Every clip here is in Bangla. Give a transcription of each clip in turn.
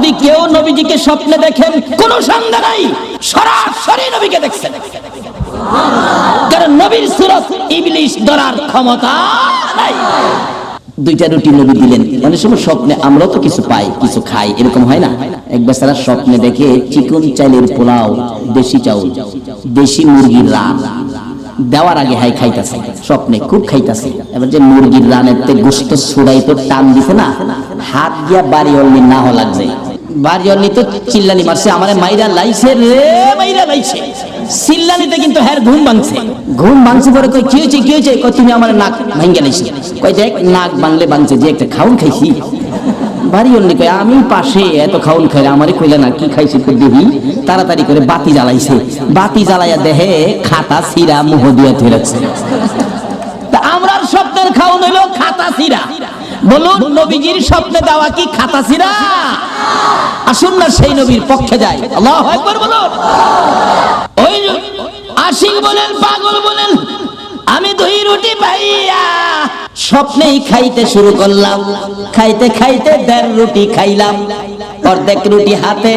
যদি কেউ নবীজিকে স্বপ্নে দেখেন, কোনো সন্দেহ নাই। সরাসরি নবীকে দেখছেন। কারণ নবীর সুরত ইবলিশ ধরার ক্ষমতা নাই। দুইটা রুটি নবী দিলেন। অনেক সময় স্বপ্নে আমরাও তো কিছু পাই, কিছু খাই, এরকম হয় না? এক বেচারা স্বপ্নে দেখে চিকন চাইলের পোলাও, দেশি চাউল, দেশি মুরগির রান। দেওয়ার আগে হাই খাইতাছে, স্বপ্নে খুব খাইতাছে। এবার যে মুরগির রানের তে গোস্ত ছুড়াই তো টান দিছে না? হাত দিয়া বাড়ি অল্লি না হওয়া লাগছে বাড়ি তো চিল্লানি মারছে, আমার মাইরা লাইছে রে, মাইরা লাইছে। কিন্তু হ্যার ঘুম ভাঙছে। ঘুম ভাঙছে পরে কই কি হয়েছে কি হয়েছে? কই তুমি আমার নাক ভাঙ্গে কই দেখ, নাক ভাঙছে, যে একটা খাউন খাইছি। বাড়ি অন্য আমি পাশে এত খাউন খাই আমারে কইলে না, কি খাইছি তো দেখি তাড়াতাড়ি করে বাতি জ্বালাইছে। বাতি জ্বালাইয়া দেহে খাতা, সিরা, মুহ দিয়া ধরেছে। তা আমরার স্বপ্নের খাওন হইল খাতা, সিরা। বলুন, নবীজির স্বপ্নে দেওয়া কি খাতা সিরা আসুন না সেই নবীর পক্ষে যাই। আল্লাহ একবার বলুন। ওই আশিক বলেন, পাগল বলেন, আমি দই রুটি পাইয়া স্বপ্নেই খাইতে শুরু করলাম। খাইতে খাইতে দেড় রুটি খাইলাম। অর্ধেক রুটি হাতে,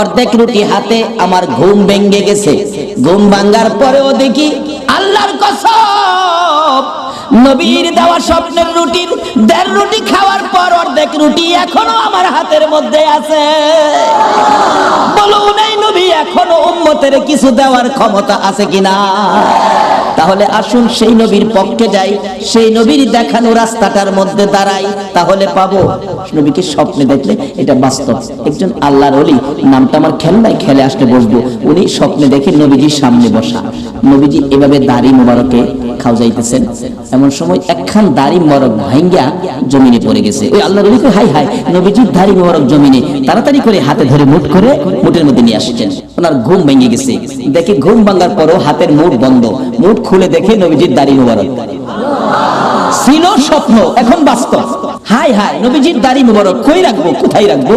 অর্ধেক রুটি হাতে আমার ঘুম ভেঙ্গে গেছে। ঘুম ভাঙ্গার পরেও দেখি আল্লাহর কসম নবীর দেওয়া স্বপ্নের রুটির দেড় রুটি খাওয়ার পর অর্ধেক রুটি এখনও আমার হাতের মধ্যে আছে। বলুন, এই নবী এখনও উম্মতের কিছু দেওয়ার ক্ষমতা আছে কিনা? তাহলে আসুন সেই নবীর পক্ষে যাই, সেই নবীর দেখানো রাস্তাটার মধ্যে দাঁড়াই, তাহলে পাবো। নবীকে স্বপ্নে দেখলে? এটা বাস্তব। একজন আল্লাহর অলি নামটা আমার খেলনায় খেলে আসলে বসবো। উনি স্বপ্নে দেখে নবীজির সামনে বসা। নবীজি এভাবে দাড়ি মোবারকে খাও যাইতেছেন। এমন সময় একখান দাড়ি মোবারক ভাঙ্গা জমিনে পড়ে গেছে। ওই আল্লাহর অলিকে হাই হাই, নবীজির দাড়ি মোবারক জমিনে। তাড়াতাড়ি করে হাতে ধরে মুঠ করে মুঠের মধ্যে নিয়ে আসছেন। ওনার ঘুম ভেঙে গেছে। দেখে ঘুম ভাঙার পরও হাতের মুঠ বন্ধ। মুঠ খুলে দেখে নবীজির দাড়ি মোবারক। ছিল স্বপ্ন, এখন বাস্তব। হাই হাই নবীজির দাড়ি মোবারক কই রাখব, কোথায় রাখব?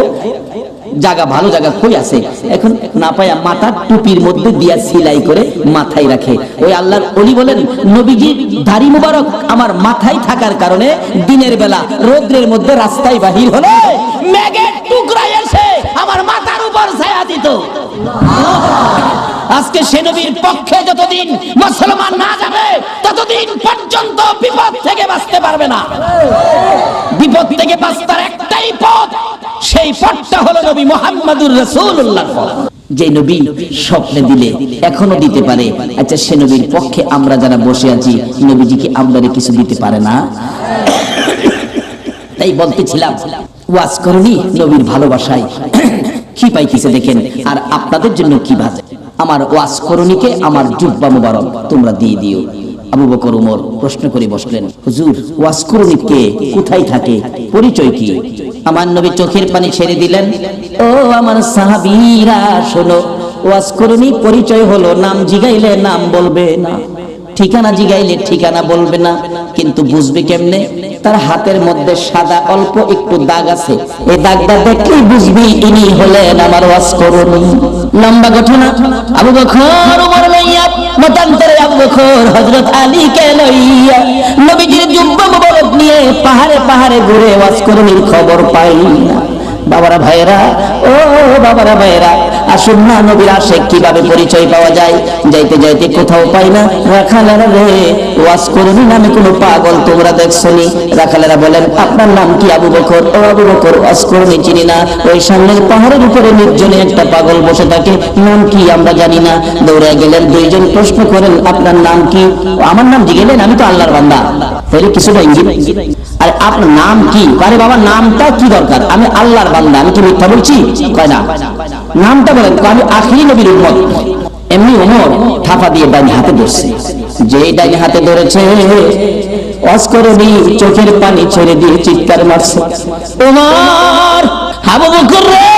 জায়গা ভালো, জায়গা কই আছে? এখন না পায়া মাথার টুপির মধ্যে দিয়া সিলাই করে মাথায় রাখে। ওই আল্লাহর অলি বলেন নবীজির দাড়ি মোবারক আমার মাথায় থাকার কারণে দিনের বেলা রৌদ্রের মধ্যে রাস্তায় বাহির হলে মেঘের টুকরা এসে আমার মাথার উপর ছায়া দিত। আজকে সে নবীর পক্ষে যতদিন মুসলমান না যাবে, ততদিন পর্যন্ত বিপদ থেকে বাঁচতে পারবে না। বিপদ থেকে বাঁচতার একটাই পথ, সেই পথটা হলো নবী মোহাম্মদুর রাসূলুল্লাহ যে নবী স্বপ্নে দিলে, এখনও দিতে পারে। আচ্ছা সে নবীর পক্ষে আমরা যারা বসে আছি, নবীজি কি আমাদের কিছু দিতে পারে না? তাই বলতেছিলাম ওয়াজ করনি নবীর ভালোবাসায়। কি পাইতেছে দেখেন, আর আপনাদের জন্য কি বাজে? আমার ওয়াজ করণীকে আমার জুব্বা মুবারক তোমরা দিয়ে দিও। আবু বকর উমর প্রশ্ন করে বসলেন, হুজুর, ওয়াজ করণী কে? কোথায় থাকে? পরিচয় কি? আমার নবী চোখের পানি ছেড়ে দিলেন, ও আমার সাহাবীরা, শোনো, ওয়াজ করণী পরিচয় হলো, নাম জিগাইলে নাম বলবে না। ঠিকানা জিগাইলে ঠিকানা বলবে না, কিন্তু বুঝবে কেমনে? তার হাতের মধ্যে সাদা অল্প একটু দাগ আছে। এই দাগটা দেখলেই বুঝবি ইনি হলেন আমার ওয়াজ করুন লম্বা ঘটনা আবু বকর, উমর লইয়া মতান্তরে আবু বকর, হযরত আলী কে লইয়া নবীজির জুব্বা মুবারক নিয়ে পাহাড়ে পাহাড়ে ঘুরে ওয়াজ করুনির খবর পাই। না বাবারা ভাইয়েরা, ও বাবারা ভাইয়েরা নবীর কীভাবে পরিচয় পাওয়া যায়? যাইতে যাইতে কোথাও পাই না। রে, ওয়াজ নামে কোনো পাগল তোমরা বলেন, আপনার নাম কি আবু বকর? ও আবু বকর, ওয়াজ করুনি, চিনি না। ওই সামনের পাহাড়ের উপরে নির্জনে একটা পাগল বসে থাকে। নাম কি আমরা জানি না। দৌড়ে গেলেন, দুইজন প্রশ্ন করেন, আপনার নাম কি? আমার নাম জিগেলেন, আমি তো আল্লাহর বান্দা। তাহলে কিছুটা ইঙ্গিত আর, আপনার নাম কি? আরে, বাবা, নামটা কি দরকার? আমি আল্লাহর বান্দা, আমি কি মিথ্যা বলছি? কয় না। নামটা বলেন আমি আখিরি নবীর উম্মত। এমনি উমর থাপা দিয়ে ডাইন হাতে ধরছে। যে ডাইন হাতে ধরেছে অস্করণী চোখের পানি ছেড়ে দিয়ে চিৎকার মারছে। উমর, হাবু বকর রে!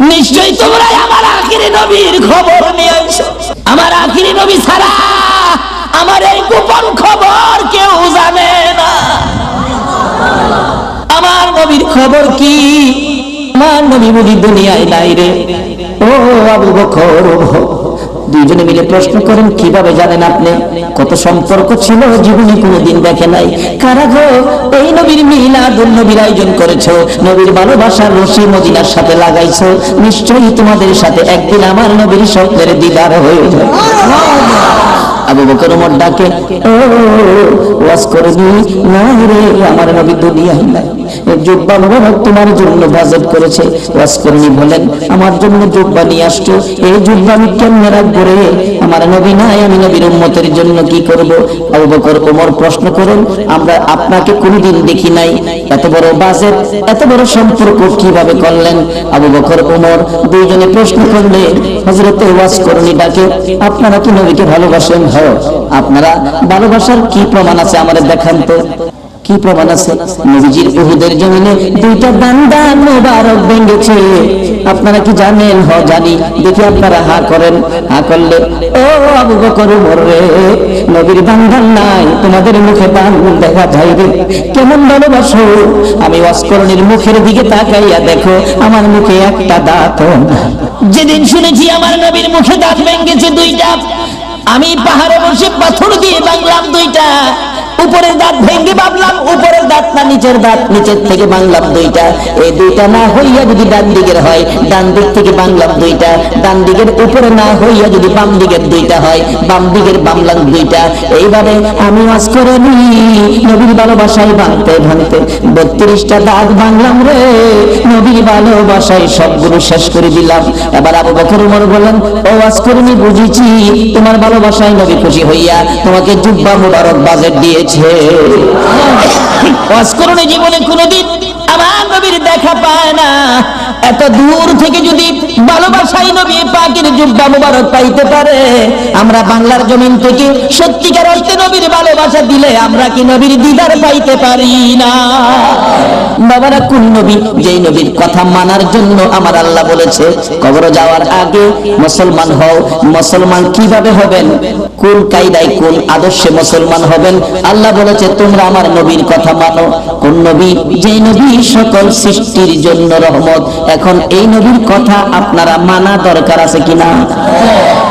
নিশ্চয়ই তোমরা আমার আখিরি নবীর খবর নিয়ে আইছো। আমার আখিরি নবী ছাড়া আমার এই গোপন খবর কেউ জানে না। আমার নবীর খবর কি? দুইজনে মিলে প্রশ্ন করেন, কীভাবে জানেন আপনি? কত সম্পর্ক ছিল, জীবনে কোনোদিন দেখে নাই। কারা গো? এই নবীর মিলাদুল নবীর আয়োজন করেছ, নবীর ভালোবাসার রশি মদিনার সাথে লাগাইছো। নিশ্চয়ই তোমাদের সাথে একদিন আমার নবীর স্বপ্নের দিদার হয়ে যাবে আবু বকর ডাকে, ও করে নি না রে, আমার নবী দুনিয়ায় নাই। জুব্বা মোবারক তোমার জন্য বাজেট করেছে। ওয়াজ বলেন, আমার জন্য নিয়ে আসছো। এই আমি কেমনে রাখব রে? আমার নবী নাই, আমি নবীর জন্য কি করব? আবু বকর ওমর প্রশ্ন করেন, আমরা আপনাকে কোনোদিন দেখি নাই। এত বড় বাজেট, এত বড় সম্পর্ক কীভাবে করলেন? আবু বকর ওমর দুইজনে প্রশ্ন করলেন, হযরত ওয়াজ করনি ডাকে, আপনারা কি নবীকে ভালোবাসেন? হয়, আপনারা ভালোবাসার কি প্রমাণ আছে আমাদের দেখান তো? কি প্রমাণ আছে? নবীজির উহুদের জমিনে দুইটা বান্দা মোবারক ভেঙেছে। আপনারা কি জানেন? হ, জানি। দেখি আপনারা হা করেন। হা করলে, ও আবু বকর উমর রে, নবীর বান্দার নাই, তোমাদের মুখে বান দেখা যায় রে। কেমন ভালোবাসো? আমি অস্করণের মুখের দিকে তাকাইয়া দেখো, আমার মুখে একটা দাঁত যেদিন শুনেছি আমার নবীর মুখে দাঁত ভেঙেছে দুইটা, আমি পাহাড়ে বসে পাথর দিয়ে বাংলাম দুইটা। উপরের দাঁত ভেঙে ভাবলাম, উপরের দাঁত না নিচের দাঁত? নিচের থেকে বাংলাম দুইটা। এই দুইটা না হইয়া যদি ডান দিকের হয়, ডান দিক থেকে বাংলাম দুইটা। ডান দিকের উপরে না হইয়া যদি বাম দিকের দুইটা হয়, বাম দিকের বাংলাম দুইটা। এইভাবে আমি ওয়াজ করে নি নবীর ভালোবাসায় ভাঙতে ভাঙতে। বত্রিশটা দাঁত বাংলাম রে, নবীর ভালোবাসায় সবগুলো শেষ করে দিলাম। এবার আবু বকর উমর বলেন ও ওয়াজ করে বুঝেছি। তোমার ভালোবাসায় নবী খুশি হইয়া তোমাকে জুব্বা মুবারক বাজেট দিয়েছে ওয়াজ অস্করণে জীবনে কোনোদিন আমার নবীর দেখা পায় না। এত দূর থেকে যদি ভালোবাসাই নবী পাকের জুব্বা মুবারক পাইতে পারে, আমরা বাংলার জমিন থেকে সত্যিকার অর্থে নবীর ভালোবাসা দিলে আমরা কি নবীর দিদার পাইতে পারি না? বাবারা, কোন নবী? যেই নবীর কথা মানার জন্য আমার আল্লাহ বলেছে, কবর যাওয়ার আগে মুসলমান হও। মুসলমান কীভাবে হবেন? কোন কায়দায়, কোন আদর্শে মুসলমান হবেন? আল্লাহ বলেছে, তোমরা আমার নবীর কথা মানো। কোন নবী? যে নবী সকল সৃষ্টির জন্য রহমত এখন এই নবীর কথা আপনারা মানা দরকার আছে কিনা?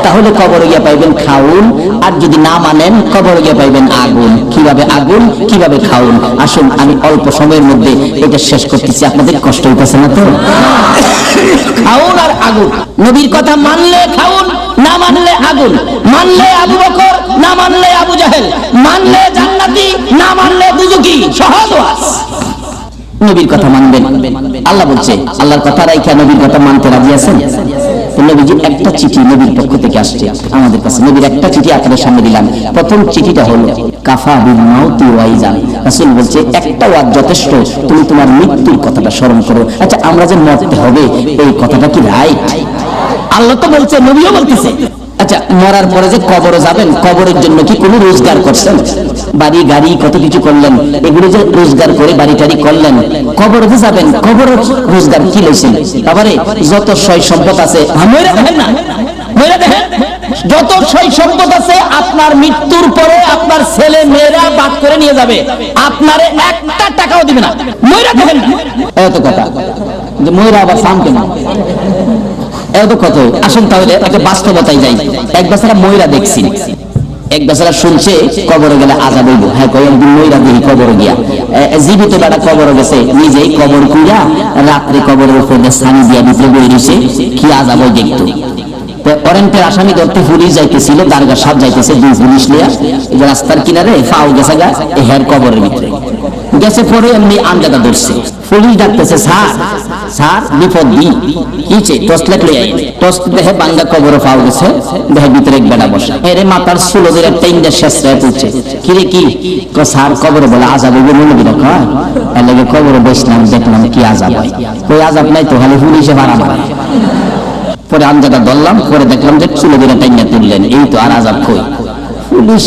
তাহলে কবর গিয়ে পাইবেন খাউন, আর যদি না মানেন, কবর গিয়ে পাইবেন আগুন। কীভাবে আগুন, কীভাবে খাউন? আসুন, আমি অল্প সময়ের মধ্যে এটা শেষ করতেছি। আপনাদের কষ্ট হইতেছে না তো? খাউন আর আগুন। নবীর কথা মানলে খাউন, না মানলে আগুন। মানলে আবু বকর, না মানলে আবু জাহেল। মানলে জান্নাতি, না মানলে দুজকি সহজ ওয়াজ। নবীর কথা মানবেন। আল্লাহ বলছে, আল্লাহর কথা রাইখা নবীর কথা মানতে রাজি আছেন? তো নবীজির একটা চিঠি নবীর পক্ষ থেকে আসছে। আমাদের কাছে নবীর একটা চিঠি আপনাদের সামনে দিলাম। প্রথম চিঠিটা হলো, কাফা বিল মাউতি রাসূল বলছে, একটা ওয়াজ যথেষ্ট। তুমি তোমার মৃত্যুর কথাটা স্মরণ করো। আচ্ছা আমরা যে মরতে হবে, এই কথাটা কি রাইট? আল্লাহ তো বলছে, নবীও বলতেছে। আচ্ছা মরার পরে যে কবরে যাবেন, কবরের জন্য কি কোনো রোজগার করছেন? বাড়ি, গাড়ি, কত কিছু করলেন, এগুলো যে রোজগার করে বাড়ি টাড়ি করলেন, কবরে যে যাবেন, কবর রোজগার কি লইছেন? তারপরে যত সয় সম্পদ আছে যত সয় সম্পদ আছে, আপনার মৃত্যুর পরে আপনার ছেলে মেয়েরা বাদ করে নিয়ে যাবে, আপনার একটা টাকাও দিবে না, মইরা দেখেন না। এত কথা যে ময়রা আবার শান্ত না। এত কত? আসুন তাহলে একটা বাস্তবতায় যাই। এক ময়রা দেখছি। এক শুনছে, কবরে গেলে আজাব হইব। হ্যাঁ ময়রা গিয়া। জীবিত গেছে, নিজেই কবর কুইয়া রাত্রে কবরের দিয়ে ভিতরে বই কি আজাব দেখতো। তো ওয়ারেন্টের আসামি ধরতে পুলিশ যাইতেছিল দারগা সাপ যাইতেছে, দুই পুলিশ নিয়ে রাস্তার কিনারে ফাও গেছে গা হের কবরের ভিতরে। গেছে পরে এমনি আমজাদা ধরছে। পুলিশ ডাকতেছে, স্যার স্যার, বিপদ দি। কিছে টসলেট লই আই টস দেহে বাঙ্গা কবরে পাও গেছে, দেহে ভিতরে বেড়া বসা। এরে মাথার সুলদের একটা ইন্ডা শেষ রায় পড়ছে কি রে, কি? স্যার, কবরে বলে আজাব হইবে মনে দিল কয়? এর লাগে কবরে বসলাম, দেখলাম কি আজাব হয়। কই আজাব নাই তো, খালি পুলিশে মারা মারা। পরে আমজাদা ধরলাম, পরে দেখলাম যে চুলো দিলে টাইনা তুললেন এই তো আর আজাব কই? পুলিশ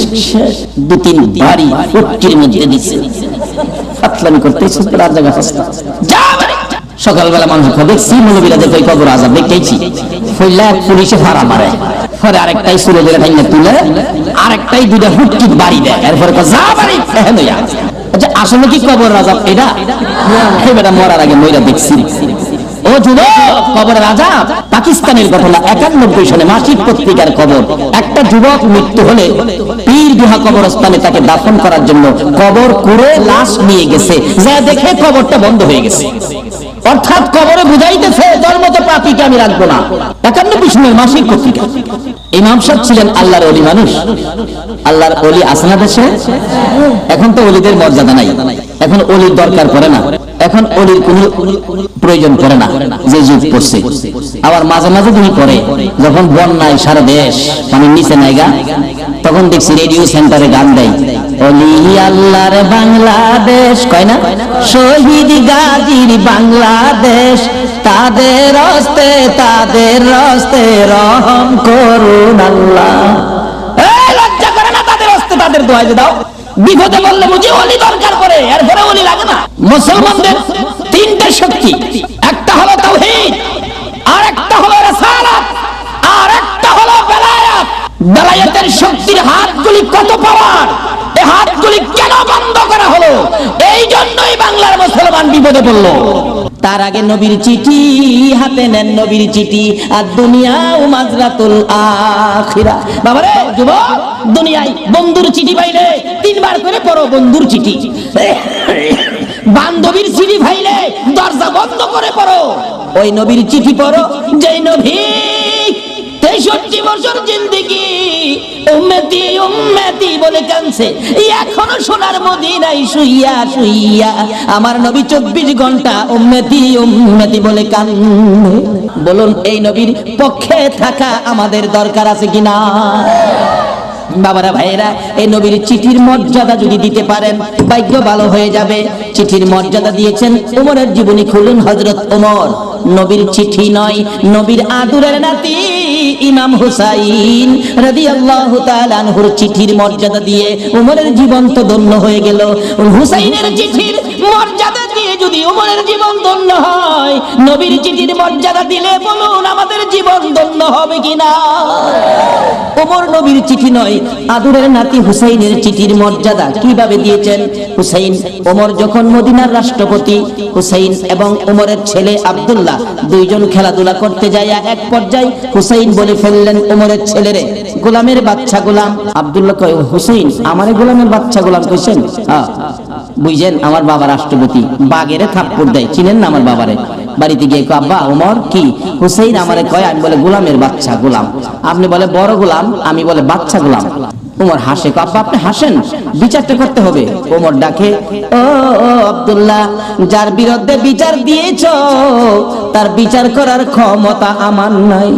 দু তিন বাড়ি ফুটকির মধ্যে দিচ্ছে ফাতলামি করতে আর জায়গা ফাঁসলা যা সকালবেলা মানুষ দেখছি, মৌলবীরা দেখো এই কবর আজাব দেখতেইছি ফইলা পুলিশে ফাড়া মারে। পরে আরেকটাই সুরে দিলে ঠাইনা তুলে, আরেকটাই দুইটা হুটকি বাড়ি দেয়। এরপরে যা বাড়ি। আচ্ছা আসলে কি কবর আজাব এটা বেটা মরার আগে মইরা দেখছি। ও যুবক কবরের আজাব পাকিস্তানের ঘটনা একানব্বই সালে মাসিক পত্রিকার কবর একটা যুবক মৃত্যু হলে পীর গুহা কবরস্থানে তাকে দাফন করার জন্য কবর করে লাশ নিয়ে গেছে। যা দেখে কবরটা বন্ধ হয়ে গেছে। অর্থাৎ কবরে বুঝাইতেছে তোর মতো পাপিকে আমি রাখব না। একানব্বই সালের মাসিক পত্রিকা। ইমাম সাহেব ছিলেন আল্লাহর অলি মানুষ। আল্লাহর অলি আসনা দেশে? এখন তো অলিদের মর্যাদা নাই। এখন অলির দরকার পড়ে না। এখন অলির কোন প্রয়োজন পড়ে না, যে যুগ পড়ছে। আবার মাঝে মাঝে তুমি পড়ে, যখন বন্যায় সারা দেশ মানে নিচে নাইগা, তখন দেখছি রেডিও সেন্টারে গান দেয় অলি আল্লাহর বাংলাদেশ কয় না? শহীদ গাজীর বাংলাদেশ, তাদের হস্তে তাদের হস্তে রহম করুন আল্লাহ। লজ্জা করে না তাদের হস্তে, তাদের দোয়াই যে দাও। বিপদে বললে বুঝি অলি দরকার পড়ে, এরপরে অলি লাগে না। মুসলমানদের তিনটে শক্তি, একটা হলো তাওহীদ আর একটা হলো রাসালাত আর একটা হলো বেলায়াত। বেলায়াতের শক্তির হাতগুলি কত পাওয়ার? বন্ধ করা হলো। এই জন্যই বাংলার মুসলমান বিপদে পড়ল। তার আগে নবীর চিঠি, হাতে নেন নবীর চিঠি, আর দুনিয়া মাজরাতুল আখিরা। বাবারে, যুবক, দুনিয়ায় বন্ধুর চিঠি পাইলে, তিনবার করে পড়ো বন্ধুর চিঠি। বান্ধবীর চিঠি পাইলে, দরজা বন্ধ করে পড়ো। ওই নবীর চিঠি পড়ো, যেই নবী তেষট্টি বছর জিন্দিগি, উম্মতি উম্মতি বলে কানছে এখনও সোনার মদিনায় শুইয়া শুইয়া আমার নবী চব্বিশ ঘণ্টা উম্মতি উম্মতি বলে কান্দে বলুন, এই নবীর পক্ষে থাকা আমাদের দরকার আছে কিনা? বাবারা, ভাইয়েরা, এই নবীর চিঠির মর্যাদা যদি দিতে পারেন, ভাগ্য ভালো হয়ে যাবে। চিঠির মর্যাদা দিয়েছেন উমরের জীবনী খুলুন হজরত উমর। নবীর চিঠি নয়, নবীর আদুরের নাতি। ইমাম হুসাইন রাদিয়াল্লাহু তাআলা আনহুর চিঠির মর্যাদা দিয়ে উমরের জীবন তো ধন্য হয়ে গেল। হুসাইনের চিঠির মর্যাদা দিয়ে যদি উমরের জীবন হয়, নবীর চিঠির মর্যাদা দিলে বলুন আমাদের জীবন হবে কিনা? ওমর নবীর চিঠি নয়, আদুরের নাতি হুসাইনের চিঠির মর্যাদা কীভাবে দিয়েছেন? হুসাইন ওমর যখন মদিনার রাষ্ট্রপতি, হুসাইন এবং ওমরের ছেলে আব্দুল্লাহ দুইজন খেলাধুলা করতে যায় এক পর্যায়ে, হুসাইন বলে ফেললেন ওমরের ছেলেরে। গোলামের বাচ্চা গোলাম আব্দুল্লাহ কয় হুসাইন আমারে গোলামের বাচ্চা গোলাম কইছেন? বুঝছেন আমার বাবা রাষ্ট্রপতি বাগেরে থাপ্পড় দেয় চিনেন না আমার বাবারে? বাড়িতে গিয়ে কয়, আব্বা ওমর কি? হুসেইন আমারে কয় আমি বলে গোলামের বাচ্চা গোলাম। আপনি বলে বড় গোলাম আমি বলে বাচ্চা গোলাম। ওমর হাসে আব্বা আপনি হাসেন বিচারটা করতে হবে। ওমর ডাকে ও আব্দুল্লাহ যার বিরুদ্ধে বিচার দিয়েছ তার বিচার করার ক্ষমতা আমার নাই।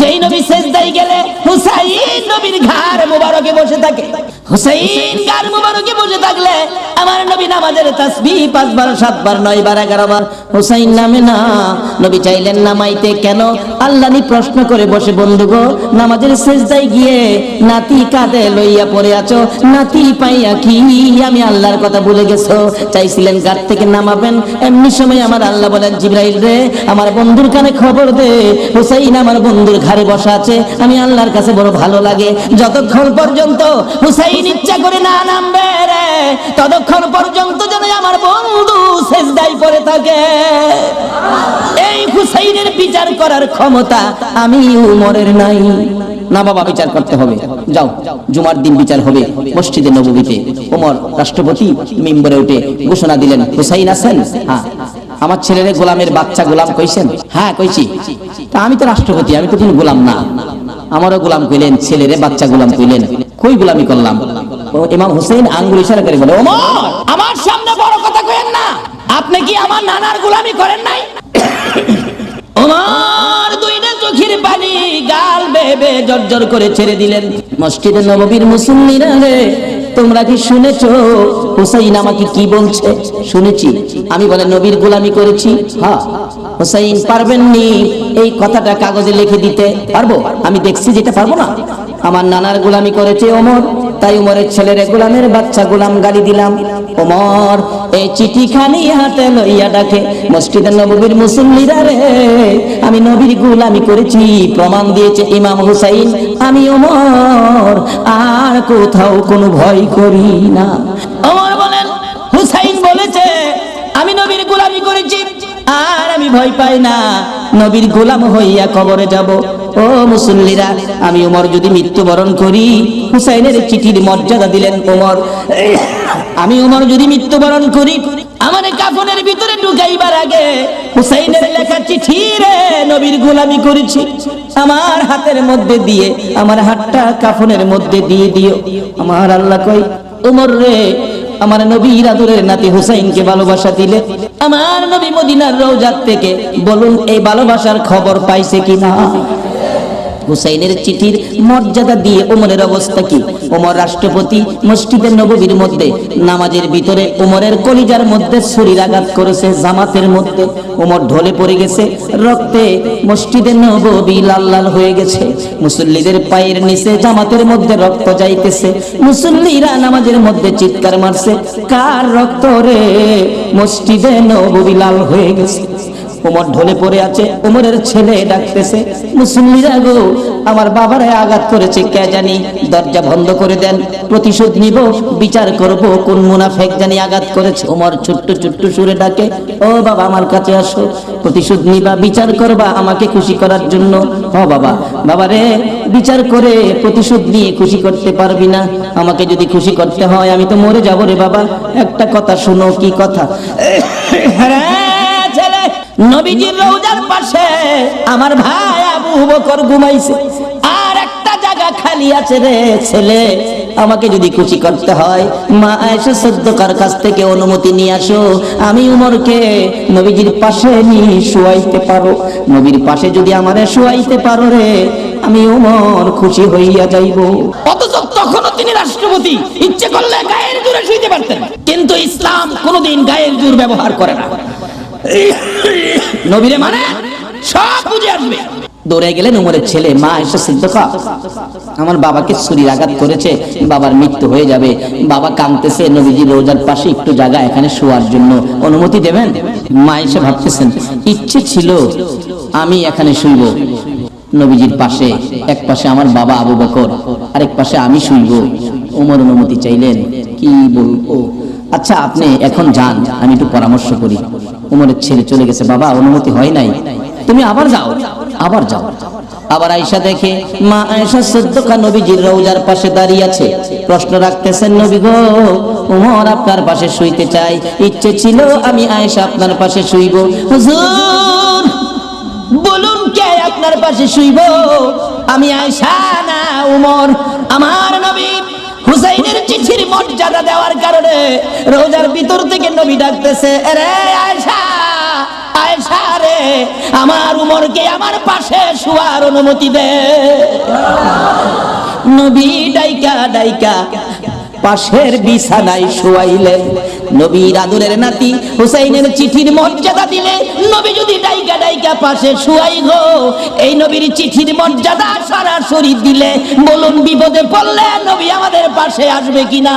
যেই নবী শেষদাই গেলে হুসাইন নবীর ঘাড় মুবারকে বসে থাকে। হুসাইন ঘাড় মুবারকে বসে থাকলে আমার নবী নামাজের তাসবিহ পাঁচবার, সাতবার, নয়বার, এগারোবার। হুসাইন নামে না। নবী চাইলেন নামাইতে কেন? আল্লাহনি প্রশ্ন করে বসে বন্ধু গো নামাজের সেজদাই গিয়ে নাতি কাঁধে লইয়া পড়ে আছো। নাতি পাইয়া কি? আমি আল্লাহর কথা ভুলে গেছো। চাইছিলেন গাছ থেকে নামাবেন। এমনি সময় আমার আল্লাহ বলেন, জিব্রাইল রে, আমার বন্ধুর কানে খবর দে। হুসাইন আমার বন্ধুর ঘাড়ে বসা আছে। আমি আল্লাহর কাছে বড় ভালো লাগে। যতক্ষণ পর্যন্ত হুসাইন ইচ্ছা করে না নামবে রে। ততক্ষণ পর্যন্ত যেন আমার বন্ধু সেজদাই পড়ে থাকে। এই হুসাইনের বিচার করার ক্ষমতা আমি উমরের নাই। না বাবা, বিচার করতে হবে। যাও, জুমার দিন বিচার হবে মসজিদে নববীতে। ওমর রাষ্ট্রপতি, মেম্বরে উঠে ঘোষণা দিলেন, হুসাইন আছেন? হ্যাঁ। আমার ছেলের গোলামের বাচ্চা গোলাম কইছেন? হ্যাঁ কইছি। তা আমি তো রাষ্ট্রপতি, আমি তো কোনো গোলাম না। আমারও গোলাম কইলেন, ছেলেরে বাচ্চা গোলাম কইলেন। কই গোলামি করলাম? ইমাম আঙ্গুল ইশারা করে বলে, ওমর, আমার সামনে বড় কথা কইেন না। আপনি কি আমার নানার গোলামি করেন নাই? ওমর চোখের পানি গাল বেবে জর্জর করে ছেড়ে দিলেন। মসজিদে নববীর মুসল্লিরা রে, তোমরা কি শুনেছো? হুসাইন আমাকে কি বলছে? শুনেছি। আমি বলে, নবীর গোলামি করেছি। হ্যাঁ হুসাইন পারবেন নি এই কথাটা কাগজে লিখে দিতে পারব? আমি দেখছি যেটা পারব না। আমার নানার গোলামি করেছে ওমর, তাই ওমরের ছেলের গোলামের বাচ্চা গোলাম গালি দিলাম। ওমর এই চিঠি খানি হাতে লইয়া ডাকে, মসজিদের নববীর মুসল্লিরা রে, আমি নবীর গোলামি করেছি, প্রমাণ দিয়েছে ইমাম হুসাইন, আমি ওমর, আর কোথাও কোনো ভয় করি না। ওমর বলেন, হুসাইন বলেছে, আমি নবীর গোলামি করেছি, আর আমি ভয় পাই না, নবীর গোলাম হইয়া কবরে যাব। ও মুসল্লিরা, আমি উমর যদি মৃত্যুবরণ করি, হুসাইনের চিঠির মর্যাদা দিলেন উমর। আমি উমর যদি মৃত্যুবরণ করি, আমার কাফনের ভিতরে ঢুকাইবার আগে হুসাইনের লেখা চিঠি রে নবীর গোলামি করেছি। আমার হাতের মধ্যে দিয়ে, আমার হাতটা কাফনের মধ্যে দিয়ে দিও। আমার আল্লাহ কই উমর রে, আমার নবীর আদরের নাতি হুসাইনকে ভালোবাসা দিলে, আমার নবী মদিনার রওজাত থেকে বলুন, এই ভালোবাসার খবর পাইছে কিনা? হুসাইনের চিঠির মর্যাদা দিয়ে ওমরের অবস্থা কি? ওমর রাষ্ট্রপতি মসজিদের নববীর মধ্যে, নামাজের ভিতরে ওমরের কলিজার মধ্যে ছুরির আঘাত করেছে, জামাতের মধ্যে। ওমর ঢলে পড়ে গেছে, রক্তে মসজিদের নববী লাল লাল হয়ে গেছে। মুসল্লিদের পায়ের নিচে জামাতের মধ্যে রক্ত যাইতেছে। মুসল্লিরা নামাজের মধ্যে চিৎকার মারছে, কার রক্ত রে? মসজিদে নববী লাল হয়ে গেছে। ওমর ঢলে পড়ে আছে, ওমরের ছেলে ডাকতেছে মুসল্লিরা গো, আমার বাবারে আঘাত করেছে, কে জানি? দরজা বন্ধ করে দেন, প্রতিশোধ নিব, বিচার করব, কোন মুনাফেক জানি আঘাত করেছে? ওমর ছোট্ট ছোট্ট সুরে ডাকে, ও বাবা, আমার কাছে আসো, প্রতিশোধ নিবা, বিচার করবা, আমাকে খুশি করার জন্য। হ বাবা। বাবা রে, বিচার করে প্রতিশোধ নিয়ে খুশি করতে পারবি না। আমাকে যদি খুশি করতে হয়, আমি তো মরে যাব রে বাবা। একটা কথা শুনো, কি কথা? হ্যাঁ নবীজির রওজার পাশে আমার ভাই আবু বকর ঘুমাইছে। আর একটা জায়গা খালি আছে রে ছেলে, আমাকে যদি খুশি করতে হয়, মা আয়েশা সদ্যকার কাছ থেকে অনুমতি নিয়ে আসো। আমি উমরকে নবীজির পাশে নিয়ে শুয়াইতে পারো। নবীর পাশে যদি আমারে শুয়াইতে পারো রে, আমি উমর খুশি হইয়া যাইব। অথচ তখনও তিনি রাষ্ট্রপতি, ইচ্ছে করলে গায়ের জোরে শুইতে পারতেন। কিন্তু ইসলাম কোনোদিন গায়ের জোর ব্যবহার করে না। নবীরে মানে সব বুঝে আসবে। দৌড়ে ছেলে, মা এসে আমার বাবাকে আঘাত করেছে, বাবার মৃত্যু হয়ে যাবে। বাবা কাঁদতেছে, নবীজি রোজার পাশে একটু জায়গা এখানে শোয়ার জন্য অনুমতি দেবেন? মা এসে ভাবতেছেন, ইচ্ছে ছিল আমি এখানে শুইব। নবীজির পাশে, এক পাশে আমার বাবা আবু বকর, আরেক পাশে আমি শুইব। ওমর অনুমতি চাইলেন, কি বলব? আচ্ছা আপনি এখন যান, আমি একটু পরামর্শ করি। উমরের ছেলে চলে গেছে, বাবা, অনুমতি হয় নাই। তুমি আবার যাও আবার যাও। আবার আয়সা দেখে, মা আয়েশা সদ্যকা নবীজির রৌজার পাশে দাঁড়িয়ে আছে। প্রশ্ন রাখতেছেন, নবী গো, উমর আপনার পাশে শুইতে চাই। ইচ্ছে ছিল আমি আয়েশা আপনার পাশে শুইব। হুজুর, বলুন কে আপনার পাশে শুইব? আমি আয়সা না, উমর মর্যাদা দেওয়ার কারণে রোজার ভিতর থেকে নবী ডাকতেছে রে আয়সা আয়সা রে, আমার উমরকে আমার পাশে শোয়ার অনুমতি দে। নবী ডাইকা ডাইকা পাশের বিছানায় শুয়াইলেন। নবীর আদরের নাতি হুসাইনের চিঠির মর্যাদা দিলে নবী যদি ডাইকা ডাইকা পাশে শুয়াই গো, এই নবীর চিঠির মর্যাদা সরাসরি দিলে বলুন বিপদে পড়লে নবী আমাদের পাশে আসবে কিনা?